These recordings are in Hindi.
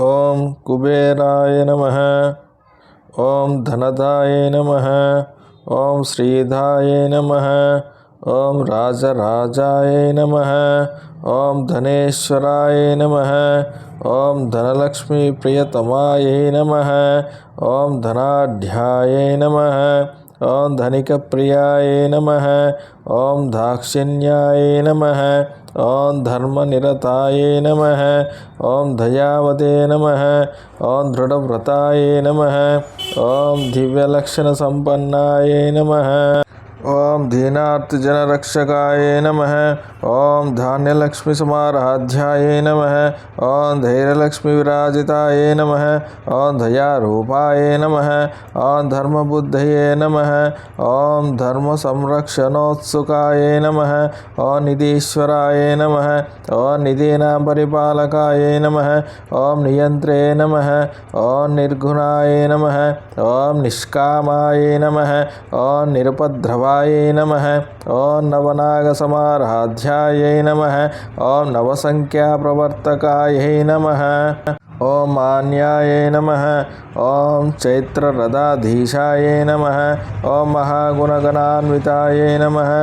ओम कुबेराय नमः। ओम धनदाय नमः। ओम श्रीधाय नमः। ओम राजराजाय नमः। ओम धनेश्वराय नमः। धनलक्ष्मी धनलक्ष्मीप्रियतमाय नमः। ओम धनाढ्याय नमः। ओम धनिक प्रियाय नम। ओं दाक्षिण्याय नम। ओं धर्मनिरताय नम। ओं दयावते नम। ओं दृढ़व्रताय नम। ओं दिव्यलक्षण दिव्यलक्षणसम्पन्नाय नम। ॐ दीनार्तजनरक्षकाय नमः नम ओं धैर्यलक्ष्मी विराजिताय नम ओं ॐ धयारूपाय ओं धर्मबुद्ध नम ओं धर्म संरक्षणोत्सुकाय नम ओं निधीश्वराय नम ओं निधीना पिपालय नम ओं नियंत्रे नम ओं निर्गुणाय नम ओं निष्कामाय नम ओं निरुपद्रवा नवनागाय नमः। ॐ नम। ओं ॐ नवसङ्ख्याप्रवर्तकायै नम। मान्याय नमः। ओं चैत्ररदाधीशाय नमः। ओं महागुणगणान्विताय नमः।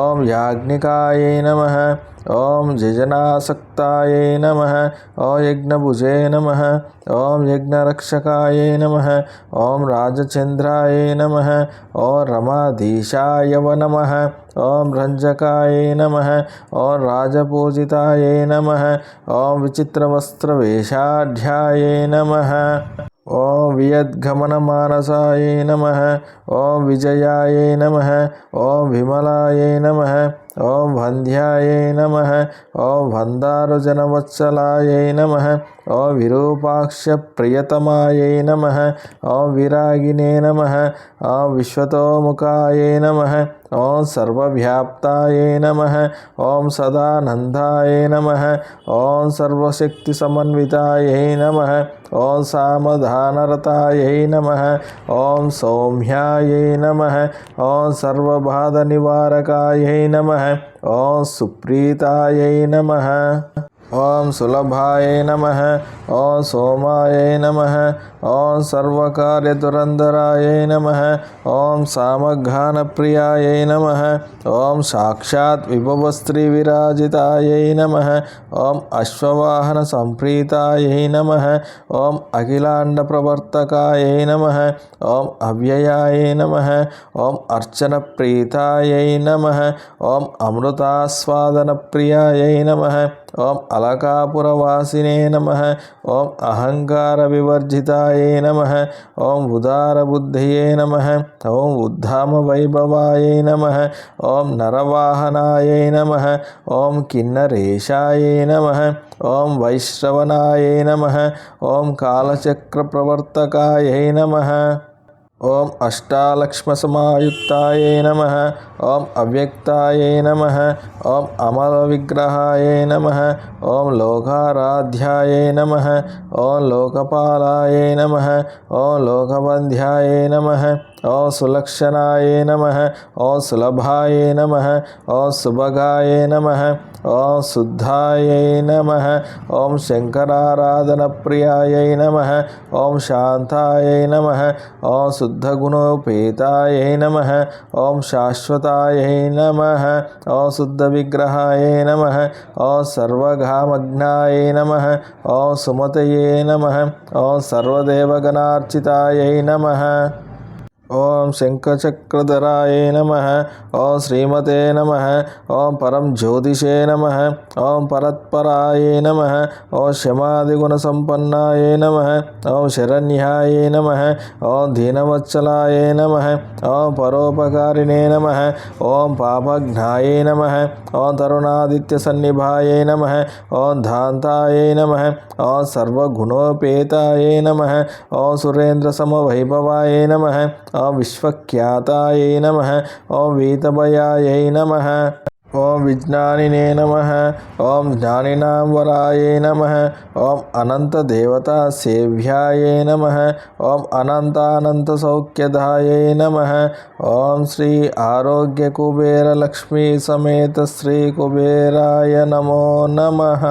ओं याज्ञिकाय नमः। ओं जिजनासक्ताय नमः। ॐ यज्ञभुजे नमः। ॐ यज्ञरक्षकाय नमः। ॐ राजचन्द्राय नमः। ओ रमाधीशाय नमः। ओम रञ्जकाय नम ओं राजपूजिताय नम ओं विचित्रवस्त्रवेषाढ्याय नम, ॐ वियद्गमनमानसाय नम ओं विजयाय नम ओं विमलाय नम। ओम वंध्याय नम ओम भंडारुजनवत्सलाय नम ओम विरूपाक्ष प्रियतमाय नम ओम विरागिने नम ओम विश्वतोमुखाय नम ओम सर्वव्याप्ताय नम ओम सदानंदाय नम ओम सर्वशक्ति समन्विताय नम ओम सामधानरताय नम ओम सौम्याय नम ओम सर्वबाधनिवारकाय नमः ओ सुप्रीताय नमः। ओम सुलभाय नमः ओम सोमाय नमः, ॐ सर्वकार्यधुरन्धराय नमः, ॐ सामघ्रानप्रियाय नमः ओम साक्षात विभवस्त्री विभवस्त्रीविराजिताय नमः, ॐ अश्ववाहनसम्प्रीताय नमः, ॐ अखिलाण्डप्रवर्तकाय नमः ओम अव्ययाय नमः, ॐ अर्चनप्रीताय नमः अमृतास्वादन प्रियाय नमः। ఓం అలకాపురవాసినే నమ. ఓం అహంకార వివర్జితాయే నమ. ఓం ఉదారబుద్ధయే నమ. ఓం ఉద్ధామ వైభవాయ నమ. ఓం నరవాహనాయ నమ. ఓం కిన్నరేశాయ నమ. ఓం వైశ్రవణాయ నమ. ఓం కాలచక్రప్రవర్తకాయ నమ. ॐ नम नमः, ॐ नम नमः अमल विग्रहाय नमः ओम लोकाराध्याय नमः ओम लोकपालाय नमः ओम लोकबन्ध्यायै नमः। सुलक्षणाय नमः नम नमः नम नमः नम, ओं शंकराराधन प्रियाय नम, ओं शांताय नम ओशुद्धगुणोपेताय नम, ओं शाश्वताय नमः शुद्धविग्रहाय नम सर्वघामघ्नाय नम ओसुमत नम सर्वदेवगणार्चिताय नम। ओम शंखचक्रधराय नम ओं श्रीमते नम ओं परम ज्योतिषे नम ओं परत्पराय नम ओं शमादिगुणसंपन्नाय नम ओं शरण्याय नम ओं दीनवत्सलाय नम ओं परोपकारिणे नम ओं पापघ्नाय नम ओं तरुणादित्यसन्निभाय नम ओं धाताय नम ओं सर्वगुणोपेताय नम ओं सुरेन्द्रसमवैभवाय नम अविश्वख्यातायै नमः। ॐ नम। नमः ॐ विज्ञानिने नमः। ॐ ज्ञानिनां वरायै नमः। ॐ अनन्तदेवतासेव्यायै नमः। ओं अनन्तानन्तसौख्यदायै नमः। ओं श्री आरोग्यकुबेरलक्ष्मीसमेत श्रीकुबेराय नमो नमः।